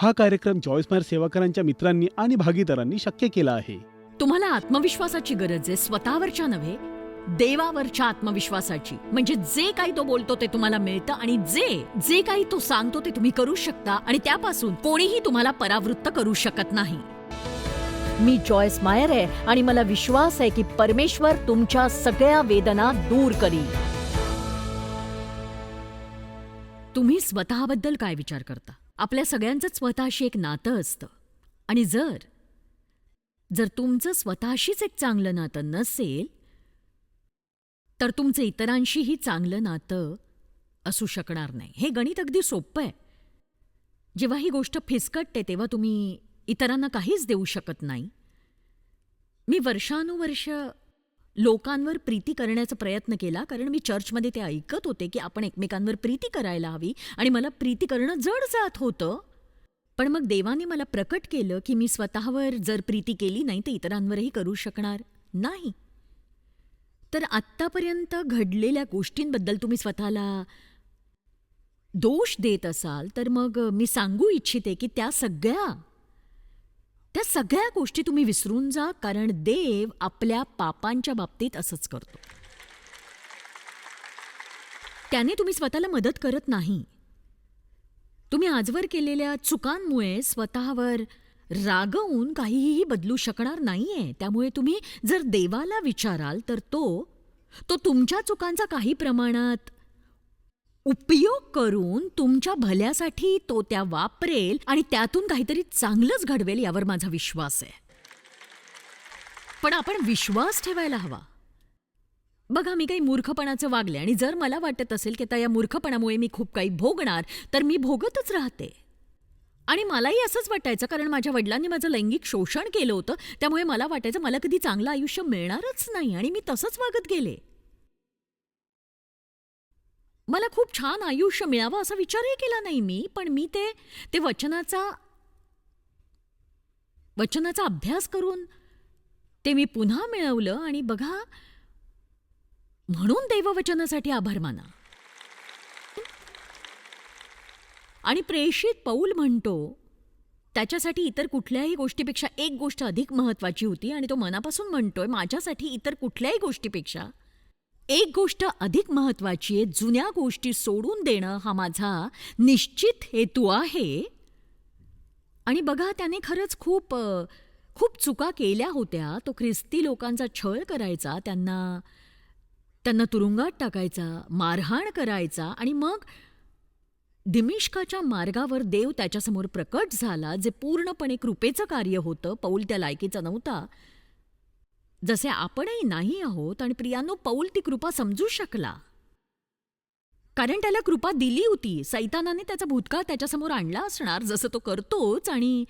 हा कार्यक्रम जॉयस्मार सेवाकरांच्या मित्रांनी आणि भागीदारांनी शक्य केला आहे. तुम्हाला आत्मविश्वासाची गरज आहे स्वतःवरच्या नव्हे देवावरच्या आत्मविश्वासाची. म्हणजे जे काही तो बोलतो ते तुम्हाला मिळतं आणि जे जे काही तो सांगतो ते तुम्ही करू शकता आणि त्यापासून कोणीही तुम्हाला परावृत्त करू शकत नाही. मी जॉयस मायर आहे आणि मला विश्वास आहे की परमेश्वर तुमच्या सगळ्या वेदना दूर करी तुम्ही स्वतःबद्दल काय विचार करता? आपल्या सगळ्यांचंच स्वतःशी एक नातं असतं. आणि जर जर तुमचं स्वतःशीच एक चांगलं नातं नसेल तर तुमचं इतरांशीही चांगलं नातं असू शकणार नाही. हे गणित अगदी सोपं आहे. जेव्हा ही गोष्ट फिसकटते तेव्हा तुम्ही इतरांना काहीच देऊ शकत नाही. मी वर्षानुवर्ष लोकांवर प्रीती करण्याचा प्रयत्न केला. कारण मी चर्चमध्ये ते ऐकत होते की आपण एकमेकांवर प्रीती करायला हवी आणि मला प्रीती करणं जड जात होतं. पण मग देवाने मला प्रकट केलं की मी स्वतःवर जर प्रीती केली नाही तर इतरांवरही करू शकणार नाही. तर आत्तापर्यंत घडलेल्या गोष्टींबद्दल तुम्ही स्वतःला दोष देत असाल तर मग मी सांगू इच्छिते की त्या सगळ्या त्या सगळ्या गोष्टी तुम्ही विसरून जा कारण देव आपल्या पापांच्या बाबतीत असंच करतो. त्याने तुम्ही स्वतःला मदत करत नाही. तुम्ही आजवर केलेल्या चुकांमुळे स्वतःवर रागवून काहीही बदलू शकणार नाहीये. त्यामुळे तुम्ही जर देवाला विचाराल तर तो तो तुमच्या चुकांचा काही प्रमाणात उपयोग करून तुमच्या भल्यासाठी तो त्या वापरेल आणि त्यातून काहीतरी चांगलंच घडवेल यावर माझा विश्वास आहे. पण आपण विश्वास ठेवायला हवा. बघा मी काही मूर्खपणाचं वागले आणि जर मला वाटत असेल की आता या मूर्खपणामुळे मी खूप काही भोगणार तर मी भोगतच राहते. आणि मलाही असंच वाटायचं कारण माझ्या वडिलांनी माझं लैंगिक शोषण केलं होतं त्यामुळे मला वाटायचं मला कधी चांगलं आयुष्य मिळणारच नाही आणि मी तसंच वागत गेले. मला खूप छान आयुष्य मिळावं असा विचारही केला नाही मी पण मी ते ते वचनाचा वचनाचा अभ्यास करून ते मी पुन्हा मिळवलं आणि बघा म्हणून देववचनासाठी आभार माना. आणि प्रेषित पौल म्हणतो त्याच्यासाठी इतर कुठल्याही गोष्टीपेक्षा एक गोष्ट अधिक महत्त्वाची होती आणि तो मनापासून म्हणतोय माझ्यासाठी इतर कुठल्याही गोष्टीपेक्षा एक गोष्ट अधिक महत्वाची आहे जुन्या गोष्टी सोडून देणं हा माझा निश्चित हेतू आहे. आणि बघा त्याने खरंच खूप खूप चुका केल्या होत्या. तो ख्रिस्ती लोकांचा छळ करायचा त्यांना त्यांना तुरुंगात टाकायचा मारहाण करायचा आणि मग दिमिष्काच्या मार्गावर देव त्याच्यासमोर प्रकट झाला जे पूर्णपणे कृपेचं कार्य होतं. पौल त्या लायकीचा नव्हता. जसे आपणही नाही आहोत आणि प्रियानो पौल ती कृपा समजू शकला. कारण त्याला कृपा दिली होती. सैतानाने त्याचा भूतकाळ त्याच्यासमोर आणला असणार जसं तो करतोच आणि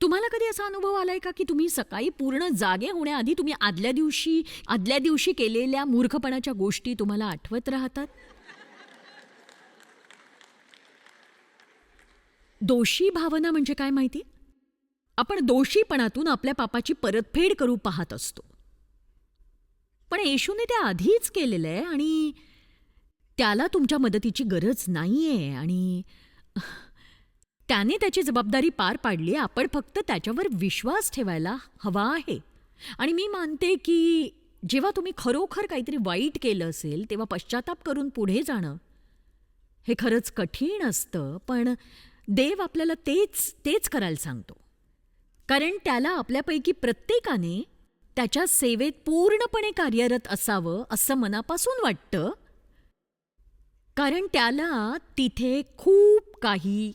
तुम्हाला कधी असा अनुभव आलाय का की तुम्ही सकाळी पूर्ण जागे होण्याआधी तुम्ही आदल्या दिवशी आदल्या दिवशी केलेल्या मूर्खपणाच्या गोष्टी तुम्हाला आठवत राहतात? दोषी भावना म्हणजे काय माहिती? आपण दोषीपणातून आपल्या पापाची परतफेड करू पाहत असतो. पण येशूने ते आधीच केलेलं आहे आणि त्याला तुमच्या मदतीची गरज नाहीये आणि त्याने त्याची जबाबदारी पार पाडली आपण फक्त त्याच्यावर विश्वास ठेवायला हवा आहे. आणि मी मानते की जेव्हा तुम्ही खरोखर काहीतरी वाईट केलं असेल तेव्हा पश्चाताप करून पुढे जाणं हे खरंच कठीण असतं पण देव आपल्याला तेच तेच करायला सांगतो. कारण त्याला आपल्यापैकी प्रत्येकाने त्याच्या सेवेत पूर्णपणे कार्यरत असावं असं मनापासून वाटतं. कारण त्याला तिथे खूप काही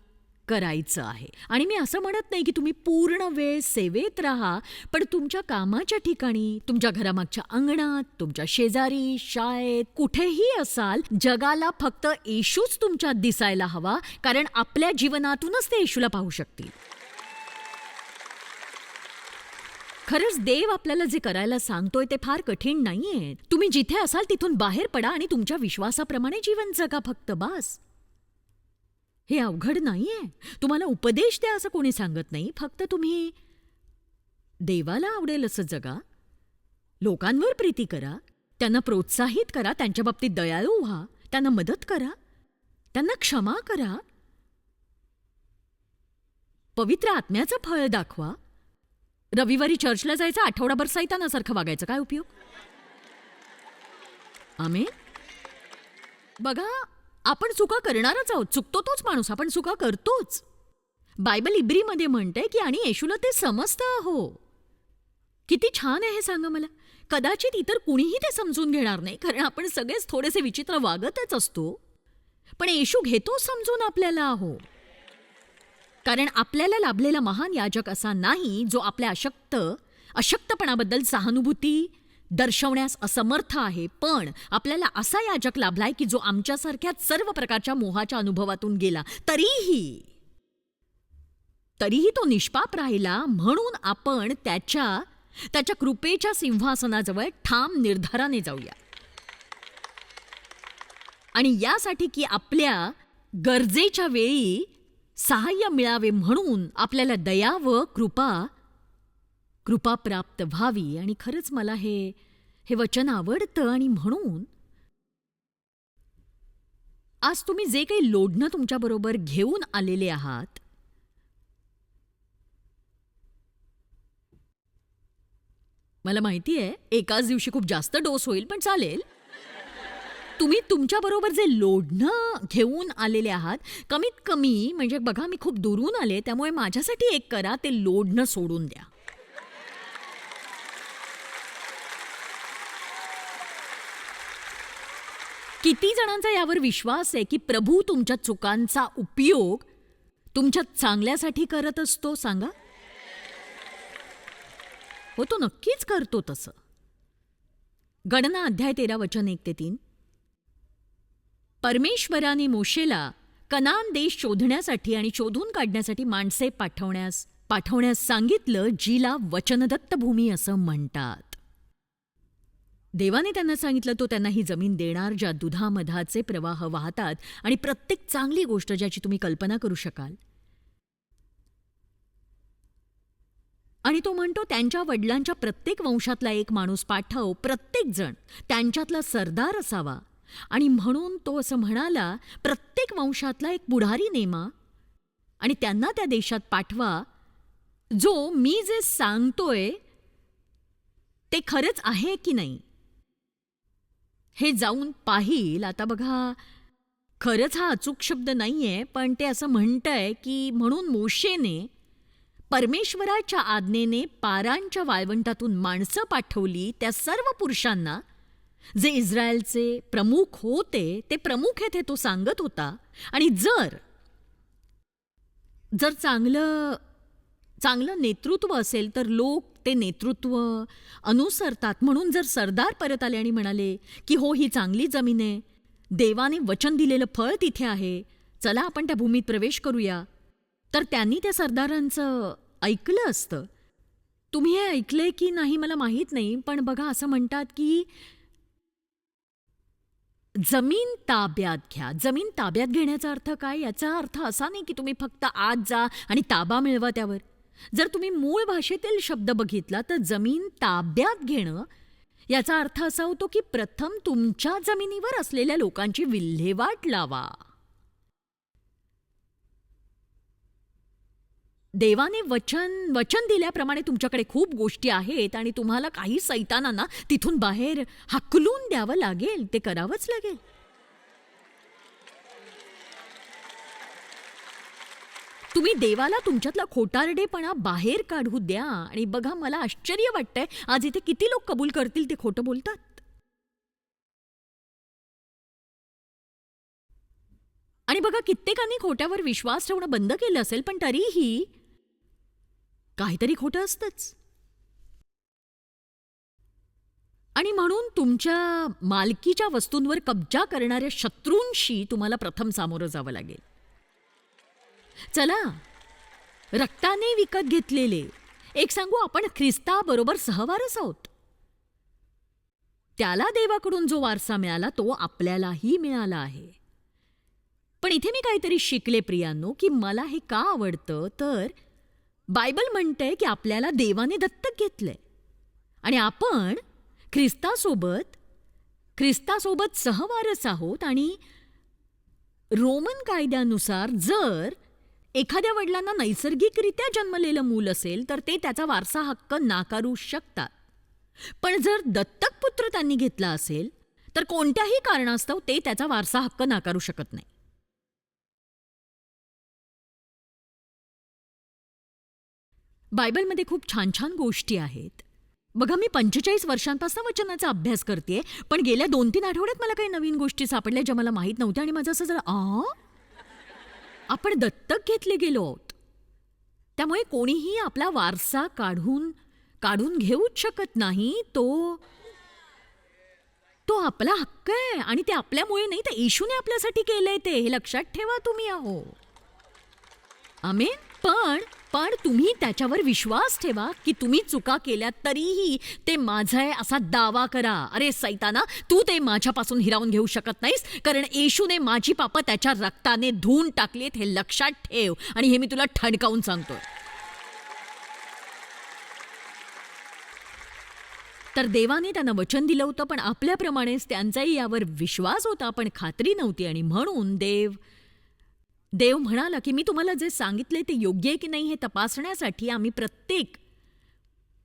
करायचं आहे. आणि मी असं म्हणत नाही की तुम्ही पूर्ण वेळ सेवेत राहा पण तुमच्या कामाच्या ठिकाणी तुमच्या घरामागच्या अंगणात तुमच्या शेजारी शाळेत कुठेही असाल जगाला फक्त येशूच तुमच्यात दिसायला हवा कारण आपल्या जीवनातूनच ते येशूला पाहू शकतील. खरंच देव आपल्याला जे करायला सांगतोय ते फार कठीण नाहीये. तुम्ही जिथे असाल तिथून बाहेर पडा आणि तुमच्या विश्वासाप्रमाणे जीवन जगा फक्त बास. हे अवघड नाहीये. तुम्हाला उपदेश द्या असं कोणी सांगत नाही. फक्त तुम्ही देवाला आवडेल असं जगा. लोकांवर प्रीती करा. त्यांना प्रोत्साहित करा. त्यांच्या बाबतीत दयाळू व्हा. त्यांना मदत करा. त्यांना क्षमा करा. पवित्र आत्म्याचं फळ दाखवा. रविवारी चर्चला जायचं आठवडाभर सैतानासारखं वागायचं. काय उपयोग? आम्ही बघा आपण चुका करणारच आहोत. चुकतो तोच माणूस आपण चुका करतोच. बायबल इब्रीमध्ये म्हणतंय की आणि येशूला ते समजतं हो. किती छान आहे हे सांगा मला. कदाचित इतर कुणीही ते समजून घेणार नाही कारण आपण सगळेच थोडेसे विचित्र वागतच असतो. पण येशू घेतो समजून आपल्याला हो. कारण आपल्याला लाभलेला महान याजक असा नाही जो आपल्या अशक्त अशक्तपणाबद्दल सहानुभूती दर्शवण्यास असमर्थ आहे. पण आपल्याला असा याजक लाभलाय की जो आमच्यासारख्या सर्व प्रकारच्या मोहाच्या अनुभवातून गेला. तरीही तरीही तो निष्पाप राहिला म्हणून आपण त्याच्या त्याच्या कृपेच्या सिंहासनाजवळ ठाम निर्धाराने जाऊया. आणि यासाठी की आपल्या गरजेच्या वेळी सहाय्य मिळावे म्हणून आपल्याला दया व कृपा कृपा प्राप्त व्हावी आणि खरंच मला हे हे वचन आवडतं आणि म्हणून. आज तुम्ही जे काही लोढणं तुमच्याबरोबर घेऊन आलेले आहात मला माहिती आहे एकाच दिवशी खूप जास्त डोस होईल पण चालेल. तुम्ही तुमच्याबरोबर जे लोढणं घेऊन आलेले आहात कमीत कमी म्हणजे बघा मी खूप दुरून आले त्यामुळे माझ्यासाठी एक करा ते लोढणं सोडून द्या. किती जणांचा यावर विश्वास आहे की प्रभू तुमच्या चुकांचा उपयोग तुमच्या चांगल्यासाठी करत असतो सांगा? हो तो नक्कीच करतो तसं. गणना अध्याय तेरा वचन एक ते तीन. परमेश्वराने मोशेला कनान देश शोधण्यासाठी आणि शोधून काढण्यासाठी माणसे पाठवण्यास पाठवण्यास सांगितलं जिला वचनदत्त भूमी असं म्हणतात. देवाने त्यांना सांगितलं तो त्यांना ही जमीन देणार ज्या दुधामधाचे प्रवाह वाहतात आणि प्रत्येक चांगली गोष्ट ज्याची तुम्ही कल्पना करू शकाल. आणि तो म्हणतो त्यांच्या वडिलांच्या प्रत्येक वंशातला एक माणूस पाठव प्रत्येकजण त्यांच्यातला सरदार असावा. आणि म्हणून तो असं म्हणाला प्रत्येक वंशातला एक पुढारी नेमा आणि त्यांना त्या देशात पाठवा. जो मी जे सांगतोय ते खरंच आहे की नाही? हे जाऊन पाहिल. आता बघा खरंच हा अचूक शब्द नाहीये पण ते असं म्हणतंय की म्हणून मोशेने परमेश्वराच्या आज्ञेने पारांच्या वाळवंटातून माणसं पाठवली त्या सर्व पुरुषांना जे इस्रायलचे प्रमुख होते ते प्रमुख येथे तो सांगत होता. आणि जर जर चांगलं चांगलं नेतृत्व असेल तर लोक ते नेतृत्व अनुसरतात. म्हणून जर सरदार परत आले आणि म्हणाले की हो ही चांगली जमीन आहे देवाने वचन दिलेलं फळ तिथे आहे चला आपण त्या भूमीत प्रवेश करूया. तर त्यांनी त्या सरदारांचं ऐकलं असतं. तुम्ही हे ऐकलंय की नाही मला माहीत नाही पण बघा असं म्हणतात की जमीन ताब्यात घ्या. जमीन ताब्यात घेण्याचा अर्थ काय? याचा अर्थ असा नाही की तुम्ही फक्त आत जा आणि ताबा मिळवा त्यावर. जर तुम्ही मूळ भाषेतील शब्द बघितला तर जमीन ताब्यात घेणं याचा अर्थ असा होतो की प्रथम तुमच्या जमिनीवर असलेल्या लोकांची विल्हेवाट लावा. देवाने वचन वचन दिल्याप्रमाणे तुमच्याकडे खूप गोष्टी आहेत आणि तुम्हाला काही सैतानांना तिथून बाहेर हाकलून द्यावं लागेल ते करावंच लागेल. तुम्ही देवाला तुमच्यातला खोटारडेपणा बाहेर काढू द्या आणि बघा मला आश्चर्य वाटतंय आज इथे किती लोक कबूल करतील ते खोटं बोलतात? आणि बघा कित्येकांनी खोट्यावर विश्वास ठेवणं बंद केलं असेल पण तरीही काहीतरी खोटं असतंच. आणि म्हणून तुमच्या मालकीच्या वस्तूंवर कब्जा करणाऱ्या शत्रूंशी तुम्हाला प्रथम सामोरं जावं लागेल. चला रक्ताने विकत घेतलेले एक सांगू आपण ख्रिस्ताबरोबर सहवारच आहोत. त्याला देवाकडून जो वारसा मिळाला तो आपल्यालाही मिळाला आहे. पण इथे मी काहीतरी शिकले प्रियांनो की मला हे का आवडतं? तर बायबल म्हणतंय की आपल्याला देवाने दत्तक घेतलंय. आणि आपण ख्रिस्तासोबत ख्रिस्तासोबत सहवारच आहोत आणि रोमन कायद्यानुसार जर एखाद्या वडिलांना नैसर्गिकरित्या जन्मलेलं मूल असेल तर ते त्याचा वारसा हक्क नाकारू शकतात. पण जर दत्तक पुत्र त्यांनी घेतला असेल तर कोणत्याही कारणास्तव ते त्याचा वारसा हक्क नाकारू शकत नाही. बायबलमध्ये खूप छान छान गोष्टी आहेत. बघा मी पंचेचाळीस वर्षांपासून वचनाचा अभ्यास करते पण गेल्या दोन तीन आठवड्यात मला काही नवीन गोष्टी सापडल्या ज्या मला माहीत नव्हत्या आणि माझं असं जर आ? आपण दत्तक घेतले गेलो आहोत. त्यामुळे कोणीही आपला वारसा काढून काढून घेऊच शकत नाही. तो तो आपला हक्क आहे आणि ते आपल्यामुळे नाही तर येशूने आपल्यासाठी केलंय ते. हे लक्षात ठेवा तुम्ही आहो आमेन? पण पण तुम्ही त्याच्यावर विश्वास ठेवा की तुम्ही चुका केल्या तरीही ते माझं आहे असा दावा करा. अरे सैताना तू ते माझ्यापासून हिरावून घेऊ शकत नाहीस कारण येशूने माझी पापं त्याच्या रक्ताने धुवून टाकलीत हे लक्षात ठेव आणि हे मी तुला ठणकावून सांगतोय. तर देवाने त्यांना वचन दिलं होतं पण आपल्याप्रमाणेच त्यांचाही यावर विश्वास होता पण खात्री नव्हती आणि म्हणून देव देव म्हणाला की मी तुम्हाला जे सांगितले ते योग्य आहे की नाही हे तपासण्यासाठी आम्ही प्रत्येक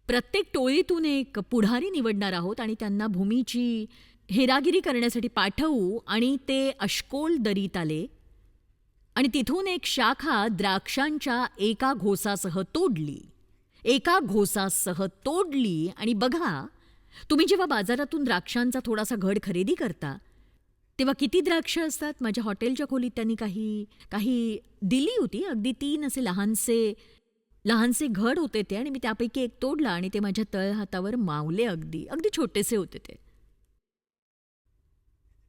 प्रत्येक टोळीतून एक पुढारी निवडणार आहोत आणि त्यांना भूमीची हेरागिरी करण्यासाठी पाठवू आणि ते अश्कोल दरीत आले. आणि तिथून एक शाखा द्राक्षांच्या एका घोसासह तोडली. एका घोसासह तोडली आणि बघा तुम्ही जेव्हा बाजारातून द्राक्षांचा थोडासा घड खरेदी करता तेव्हा किती द्राक्ष असतात? माझ्या हॉटेलच्या खोलीत त्यांनी काही काही दिली होती. अगदी तीन असे लहानसे लहानसे घड होते ते आणि मी त्यापैकी एक तोडला आणि ते माझ्या तळहातावर मावले अगदी. अगदी छोटेसे होते ते.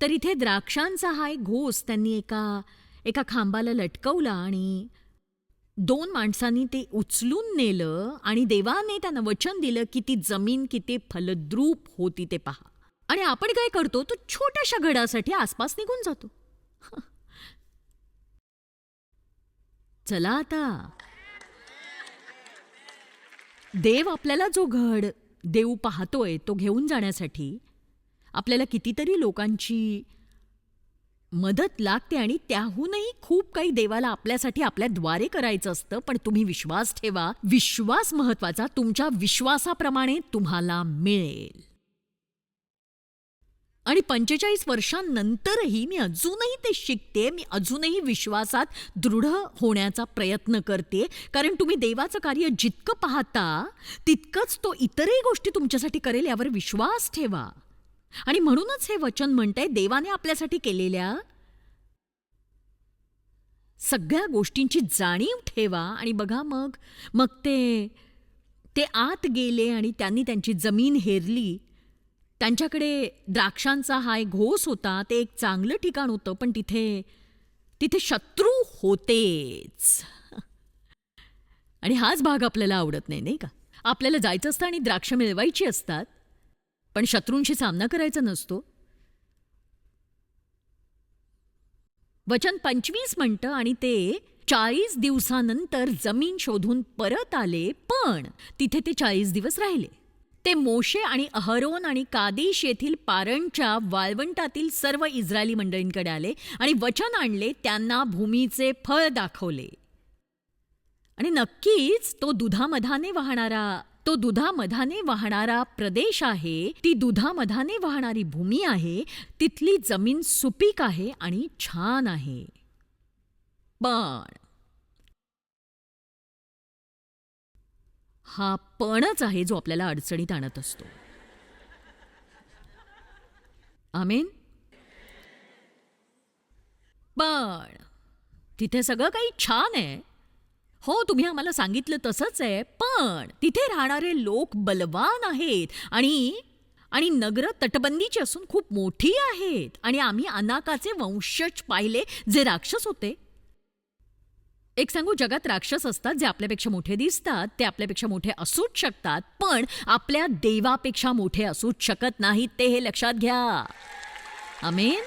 तर इथे द्राक्षांचा हा एक घोस त्यांनी एका एका खांबाला लटकवला आणि दोन माणसांनी ते उचलून नेलं आणि देवाने त्यांना वचन दिलं की ती जमीन किती फलद्रूप होती ते पहा. आणि आपण काय करतो तो छोट्याशा घडासाठी आसपास निघून जातो. चला आता. देव आपल्याला जो घड देऊ पाहतोय तो घेऊन जाण्यासाठी आपल्याला कितीतरी लोकांची मदत लागते आणि त्याहूनही खूप काही देवाला आपल्यासाठी आपल्याद्वारे करायचं असतं. पण तुम्ही विश्वास ठेवा. विश्वास महत्त्वाचा तुमच्या विश्वासाप्रमाणे तुम्हाला मिळेल. आणि पंचेचाळीस वर्षांनंतरही मी अजूनही ते शिकते मी अजूनही विश्वासात दृढ होण्याचा प्रयत्न करते. कारण तुम्ही देवाचं कार्य जितकं पाहता तितकंच तो इतरही गोष्टी तुमच्यासाठी करेल यावर विश्वास ठेवा. आणि म्हणूनच हे वचन म्हणतंय देवाने आपल्यासाठी केलेल्या सगळ्या गोष्टींची जाणीव ठेवा. आणि बघा मग मग ते ते आत गेले आणि त्यांनी त्यांची जमीन हेरली. त्यांच्याकडे द्राक्षांचा हा एक घोस होता ते एक चांगलं ठिकाण होतं पण तिथे तिथे शत्रू होतेच. आणि हाच भाग आपल्याला आवडत नाही नाही का? आपल्याला जायचं असतं आणि द्राक्ष मिळवायची असतात पण शत्रूंशी सामना करायचा नसतो. वचन पंचवीस म्हणतं आणि ते चाळीस दिवसानंतर जमीन शोधून परत आले पण तिथे ते चाळीस दिवस राहिले. ते मोशे आणि अहरोन आणि कादेश येथील पारणच्या वाळवंटातील सर्व इस्रायली मंडळींकडे आले आणि वचन आणले त्यांना भूमीचे फळ दाखवले. आणि नक्कीच तो दुधामधाने वाहणारा तो दुधामधाने वाहणारा प्रदेश आहे ती दुधामधाने वाहणारी भूमी आहे तिथली जमीन सुपीक आहे आणि छान आहे. पण हा पणच आहे जो आपल्याला अडचणीत आणत असतो. आमेन? पण तिथे सगळं काही छान आहे. हो तुम्ही आम्हाला सांगितलं तसंच आहे पण तिथे राहणारे लोक बलवान आहेत आणि आणि नगर तटबंदीची असून खूप मोठी आहेत. आणि आम्ही अनाकाचे वंशज पाहिले जे राक्षस होते. एक सांगू जगात राक्षस असतात जे आपल्यापेक्षा मोठे दिसतात ते आपल्यापेक्षा मोठे असूच शकतात पण आपल्या देवापेक्षा मोठे असूच शकत नाहीत ते हे लक्षात घ्या. अमेन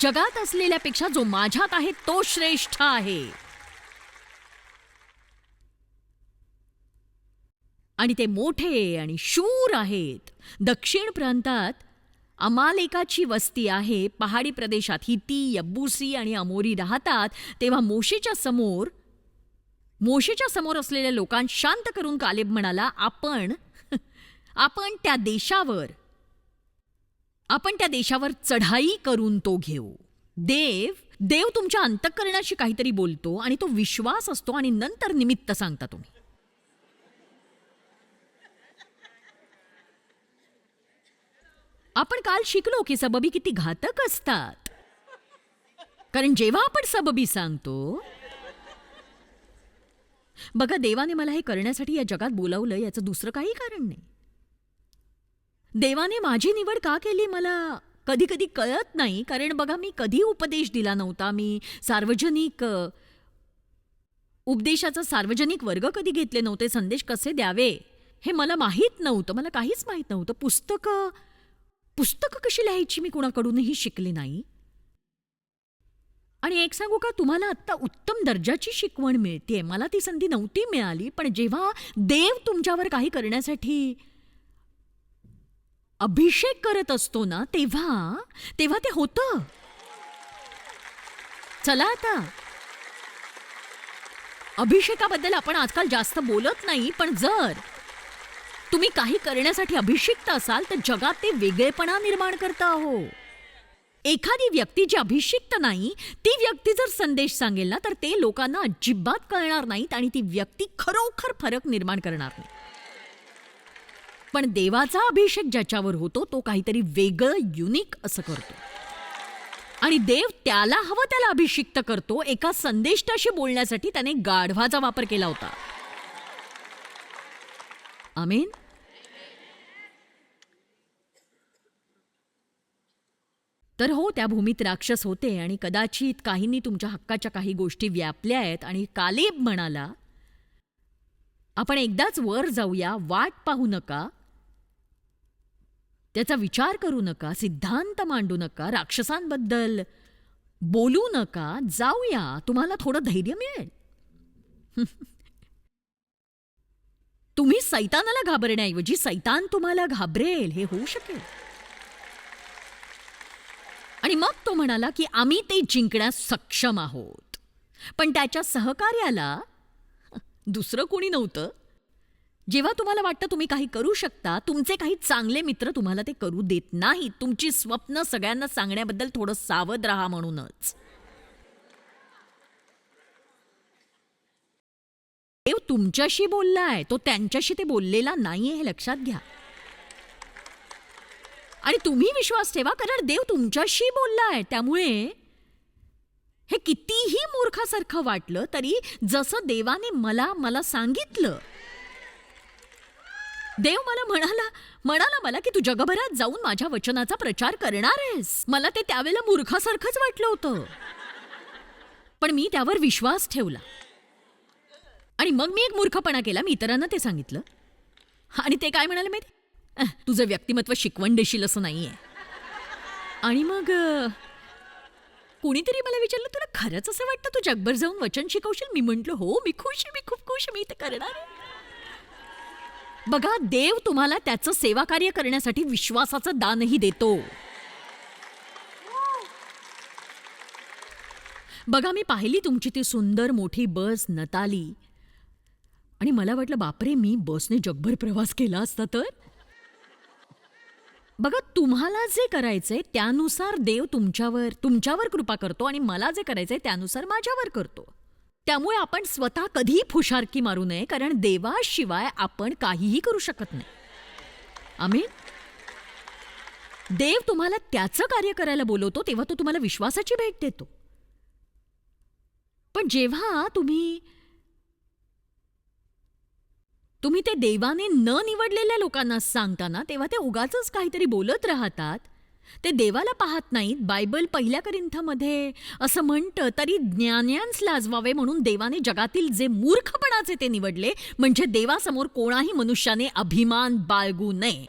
जगात असलेल्यापेक्षा जो माझ्यात आहे तो श्रेष्ठ आहे. आणि ते मोठे आणि शूर आहेत. दक्षिण प्रांतात अमालेकाची वस्ती आहे पहाडी प्रदेशात. हिती यब्बुसी आणि अमोरी राहतात. तेव्हा मोशेच्या समोर मोशेच्या समोर असलेल्या लोकांना शांत करून कालेब म्हणाला आपण आपण त्या देशावर आपण त्या देशावर चढाई करून तो घेऊ. देव देव तुमच्या अंतःकरणाशी काहीतरी बोलतो आणि तो विश्वास असतो आणि नंतर निमित्त सांगता तुम्ही. आपण काल शिकलो की सबबी किती घातक असतात. कारण जेव्हा आपण सबबी सांगतो बघा देवाने मला हे करण्यासाठी या जगात बोलावलं याचं दुसरं काही कारण नाही. देवाने माझी निवड का केली मला कधी कधी कळत नाही कारण बघा मी कधी उपदेश दिला नव्हता मी सार्वजनिक उपदेशाचा सार्वजनिक वर्ग कधी घेतले नव्हते संदेश कसे द्यावे हे मला माहीत नव्हतं मला काहीच माहीत नव्हतं. पुस्तकं पुस्तकं कशी लिहायची मी कुणाकडूनही शिकले नाही? आणि एक सांगू का तुम्हाला आत्ता उत्तम दर्जाची शिकवण मिळते. मला ती संधी नव्हती मिळाली पण जेव्हा देव तुमच्यावर काही करण्यासाठी अभिषेक करत असतो ना तेव्हा तेव्हा ते होतं. चला आता. अभिषेकाबद्दल आपण आजकाल जास्त बोलत नाही पण जर तुम्ही काही करण्यासाठी अभिषिक्त असाल तर जगात ते वेगळेपणा निर्माण करता हो एखादी व्यक्ती जी अभिषिक्त नाही ती व्यक्ती जर संदेश सांगेल ना तर ते लोकांना अजिबात कळणार नाहीत आणि ती व्यक्ती खरोखर फरक निर्माण करणार नाही. पण देवाचा अभिषेक ज्याच्यावर होतो तो काहीतरी वेगळं युनिक असं करतो. आणि देव त्याला हवं त्याला अभिषिक्त करतो एका संदेष्टाशी बोलण्यासाठी त्याने गाढवाचा वापर केला होता. आमेन? तर हो त्या भूमीत राक्षस होते आणि कदाचित काहींनी तुमच्या हक्काच्या काही गोष्टी व्यापल्या आहेत आणि कालेब म्हणाला आपण एकदाच वर जाऊया वाट पाहू नका. त्याचा विचार करू नका सिद्धांत मांडू नका राक्षसांबद्दल बोलू नका जाऊया तुम्हाला थोडं धैर्य मिळेल. तुम्ही सैतानाला घाबरण्याऐवजी सैतान तुम्हाला घाबरेल हे होऊ शकेल. आणि मग तो म्हणाला की आम्ही ते जिंकण्यास सक्षम आहोत. पण त्याच्या सहकार्याला दुसरं कोणी नव्हतं. जेव्हा तुम्हाला वाटतं तुम्ही काही करू शकता तुमचे काही चांगले मित्र तुम्हाला ते करू देत नाहीत. तुमची स्वप्न सगळ्यांना सांगण्याबद्दल थोडं सावध राहा म्हणूनच. देव तुमच्याशी बोललाय तो त्यांच्याशी ते बोललेला नाहीये हे लक्षात घ्या. आणि तुम्ही विश्वास ठेवा कारण देव तुमच्याशी बोललाय. त्यामुळे हे कितीही मूर्खासारखं वाटलं तरी जसं देवाने मला मला सांगितलं. देव मला म्हणाला म्हणाला मला की तू जगभरात जाऊन माझ्या वचनाचा प्रचार करणार आहेस. मला ते त्यावेळेला मूर्खासारखंच वाटलं होतं. पण मी त्यावर विश्वास ठेवला. आणि मग मी एक मूर्खपणा केला मी इतरांना ते सांगितलं. आणि ते काय म्हणाले माहिती? तुझं व्यक्तिमत्व शिकवण देशील असं नाहीये. आणि मग कोणीतरी कुणीतरी मला विचारलं तुला खरंच असं वाटतं तू जगभर जाऊन वचन शिकवशील? मी म्हंटल हो मी खुश आहे मी खूप खुश आहे मी ते करणार आहे. बघा देव तुम्हाला त्याचं सेवा कार्य करण्यासाठी विश्वासाचं दानही देतो. बघा मी पाहिली तुमची ती सुंदर मोठी बस नताली. आणि मला वाटलं बापरे मी बसने जगभर प्रवास केला असता तर? बघा तुम्हाला जे करायचंय त्यानुसार देव तुमच्यावर तुमच्यावर कृपा करतो आणि मला जे करायचंय त्यानुसार माझ्यावर करतो. त्यामुळे आपण स्वतः कधीही फुशारकी मारू नये कारण देवाशिवाय आपण काहीही करू शकत नाही. आम्ही देव तुम्हाला त्याचं कार्य करायला बोलवतो तेव्हा तो तुम्हाला विश्वासाची भेट देतो. पण जेव्हा तुम्ही तुम्ही ते देवाने न निवडलेल्या लोकांना सांगताना तेव्हा ते उगाच काहीतरी बोलत राहतात. ते देवाला पाहत नाहीत. बायबल पहिल्या करिंथमध्ये असं म्हणतं तरी ज्ञान्यांस लाजवावे म्हणून देवाने जगातील जे मूर्खपणाचे ते निवडले म्हणजे देवासमोर कोणाही मनुष्याने अभिमान बाळगू नये.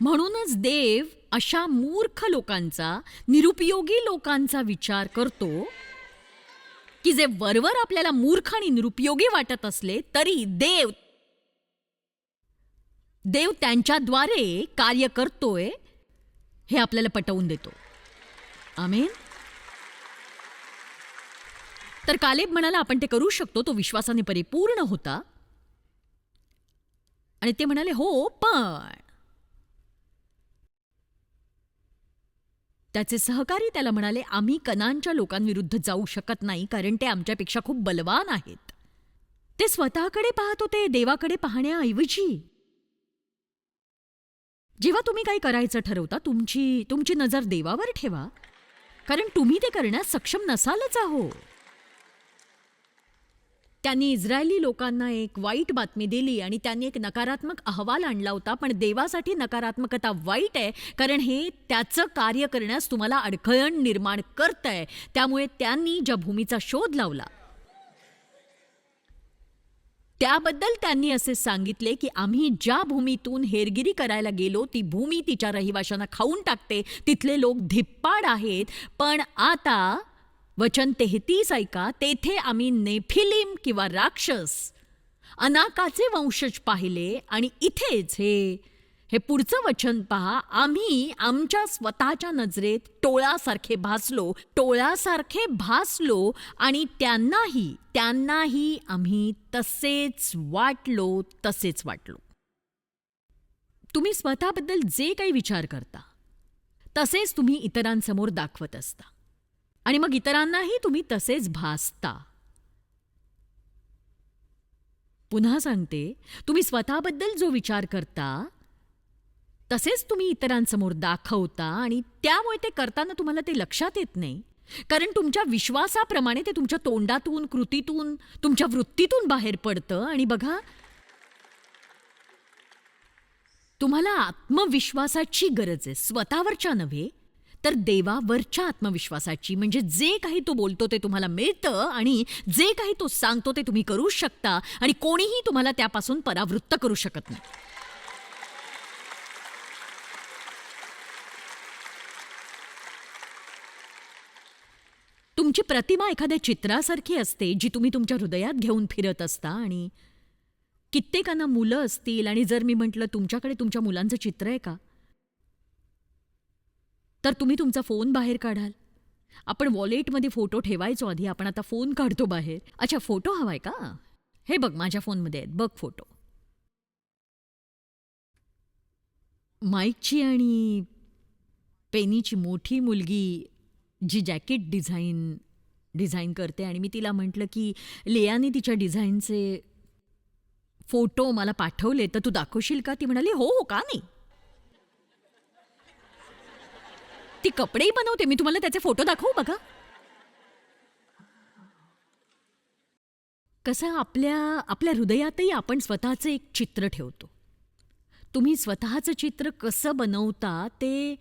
म्हणूनच देव अशा मूर्ख लोकांचा निरुपयोगी लोकांचा विचार करतो की जे वरवर आपल्याला मूर्ख आणि निरुपयोगी वाटत असले तरी देव देव त्यांच्याद्वारे कार्य करतोय हे आपल्याला पटवून देतो. आमेन. तर कालेब म्हणाला आपण ते करू शकतो तो विश्वासाने परिपूर्ण होता. आणि ते म्हणाले हो पण त्याचे सहकारी त्याला म्हणाले आम्ही कनानच्या लोकांविरुद्ध जाऊ शकत नाही कारण ते आमच्यापेक्षा खूप बलवान आहेत. ते स्वतःकडे पाहत होते देवाकडे पाहण्याऐवजी. जेव्हा तुम्ही काही करायचं ठरवता तुमची तुमची नजर देवावर ठेवा कारण तुम्ही ते करण्यास सक्षम नसालच आहो त्यांनी इस्रायली लोकांना एक वाईट बातमी दिली आणि त्यांनी एक नकारात्मक अहवाल आणला होता. पण देवासाठी नकारात्मकता वाईट आहे कारण हे त्याचं कार्य करण्यास तुम्हाला अडखळण निर्माण करतंय. त्यामुळे त्यांनी ज्या भूमीचा शोध लावला त्याबद्दल त्यांनी असे सांगितले की आम्ही ज्या भूमीतून हेरगिरी करायला गेलो ती भूमी तिच्या रहिवाशांना खाऊन टाकते. तिथले लोक धिप्पाड आहेत. पण आता वचन तेहतीस ऐका तेथे आम्ही नेफिलिम किंवा राक्षस अनाकाचे वंशज पाहिले आणि इथेच हे हे पुढचं वचन पहा आम्ही आमच्या स्वतःच्या नजरेत टोळासारखे भासलो टोळासारखे भासलो आणि त्यांनाही त्यांनाही आम्ही तसेच वाटलो तसेच वाटलो. तुम्ही स्वतःबद्दल जे काही विचार करता तसेच तुम्ही इतरांसमोर दाखवत असता. आणि मग इतरांनाही तुम्ही तसेच भासता. पुन्हा सांगते तुम्ही स्वतःबद्दल जो विचार करता तसेच तुम्ही इतरांसमोर दाखवता आणि त्यामुळे ते करताना तुम्हाला ते लक्षात येत नाही. कारण तुमच्या विश्वासाप्रमाणे ते तुमच्या तोंडातून कृतीतून तुमच्या वृत्तीतून बाहेर पडतं आणि बघा तुम्हाला आत्मविश्वासाची गरज आहे. स्वतःवरच्या नव्हे तर देवावरच्या आत्मविश्वासाची म्हणजे जे काही तो बोलतो ते तुम्हाला मिळतं आणि जे काही तो सांगतो ते तुम्ही करू शकता आणि कोणीही तुम्हाला त्यापासून परावृत्त करू शकत नाही. तुमची प्रतिमा एखाद्या चित्रासारखी असते जी तुम्ही तुमच्या हृदयात घेऊन फिरत असता आणि कित्येकांना मुलं असतील आणि जर मी म्हटलं तुमच्याकडे तुमच्या मुलांचं चित्र आहे का? तर तुम्ही तुमचा फोन बाहेर काढाल. आपण वॉलेटमध्ये फोटो ठेवायचो आधी आपण आता फोन काढतो बाहेर. अच्छा फोटो हवाय का? हे बघ माझ्या फोनमध्ये आहेत बघ फोटो. माईकची आणि पेनीची मोठी मुलगी जी जॅकेट डिझाईन डिझाईन करते आणि मी तिला म्हटलं की लेयाने तिच्या डिझाईनचे फोटो मला पाठवले तर तू दाखवशील का? ती म्हणाली हो हो का नाही? ती कपडेही बनवते. मी तुम्हाला त्याचे फोटो दाखवू बघा. कसं आपल्या आपल्या हृदयातही आपण स्वतःचं एक चित्र ठेवतो. तुम्ही स्वतःचं चित्र कसं बनवता ते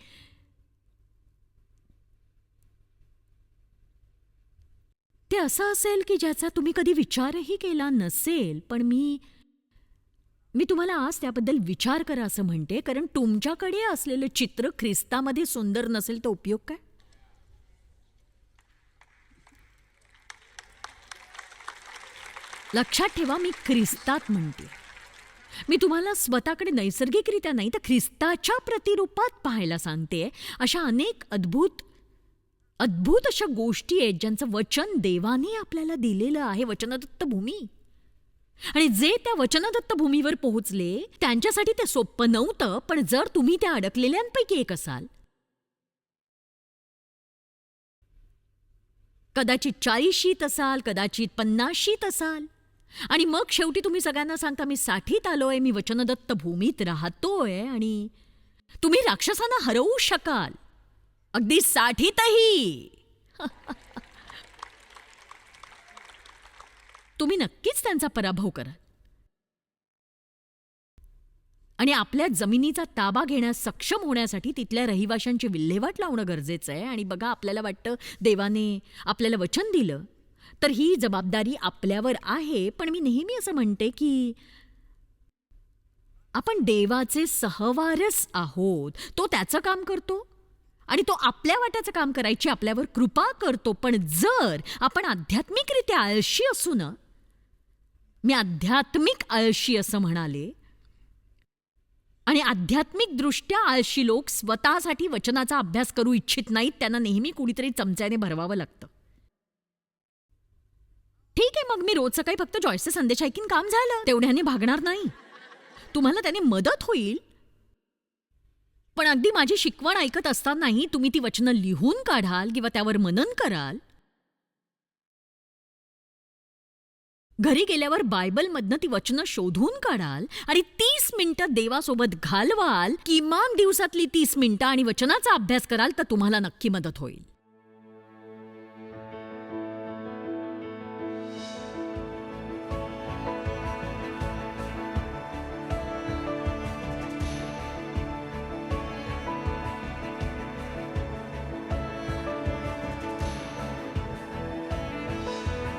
ते असं असेल की ज्याचा तुम्ही कधी विचारही केला नसेल पण मी मी तुम्हाला आज त्याबद्दल विचार करा असं म्हणते कारण तुमच्याकडे असलेलं चित्र ख्रिस्तामध्ये सुंदर नसेल तर उपयोग काय? लक्षात ठेवा मी ख्रिस्तात म्हणते. मी तुम्हाला स्वतःकडे नैसर्गिकरित्या नाही तर ख्रिस्ताच्या प्रतिरूपात पाहायला सांगते. अशा अनेक अद्भुत अद्भुत अशा गोष्टी आहेत ज्यांचं वचन देवाने आपल्याला दिलेलं आहे वचनदत्त भूमी. आणि जे त्या वचनदत्त भूमीवर पोहोचले त्यांच्यासाठी ते सोपं नव्हतं पण जर तुम्ही त्या अडकलेल्यांपैकी एक असाल. कदाचित चाळीशीत असाल कदाचित पन्नाशीत असाल. आणि मग शेवटी तुम्ही सगळ्यांना सांगता मी साठीत आलोय मी वचनदत्त भूमीत राहतोय आणि तुम्ही राक्षसांना हरवू शकाल. अगदी साठीतही. तुम्ही नक्कीच त्यांचा पराभव कराल. आणि आपल्या जमिनीचा ताबा घेण्यास सक्षम होण्यासाठी तिथल्या रहिवाशांची विल्हेवाट लावणं गरजेचं आहे. आणि बघा आपल्याला वाटतं देवाने आपल्याला वचन दिलं तर ही जबाबदारी आपल्यावर आहे. पण मी नेहमी असं म्हणते की आपण देवाचे सहवारस आहोत. तो त्याचं काम करतो आणि तो आपल्या वाट्याचं काम करायची आपल्यावर कृपा करतो. पण जर आपण आध्यात्मिकरित्या आळशी असू ना मी आध्यात्मिक आळशी असं म्हणाले. आणि आध्यात्मिकदृष्ट्या आळशी लोक स्वतःसाठी वचनाचा अभ्यास करू इच्छित नाहीत त्यांना नेहमी कुणीतरी चमच्याने भरवावं लागतं. ठीक आहे मग मी रोज सकाळी फक्त जॉयसचे संदेश ऐकीन काम झालं. तेवढ्याने भागणार नाही. तुम्हाला त्याने मदत होईल. पण अगदी माझी शिकवण ऐकत असतानाही तुम्ही ती वचनं लिहून काढाल किंवा त्यावर मनन कराल घरी गेल्यावर बायबलमधनं ती वचनं शोधून काढाल आणि तीस मिनिटं देवासोबत घालवाल किमान दिवसातली तीस मिनिटं आणि वचनाचा अभ्यास कराल तर तुम्हाला नक्की मदत होईल.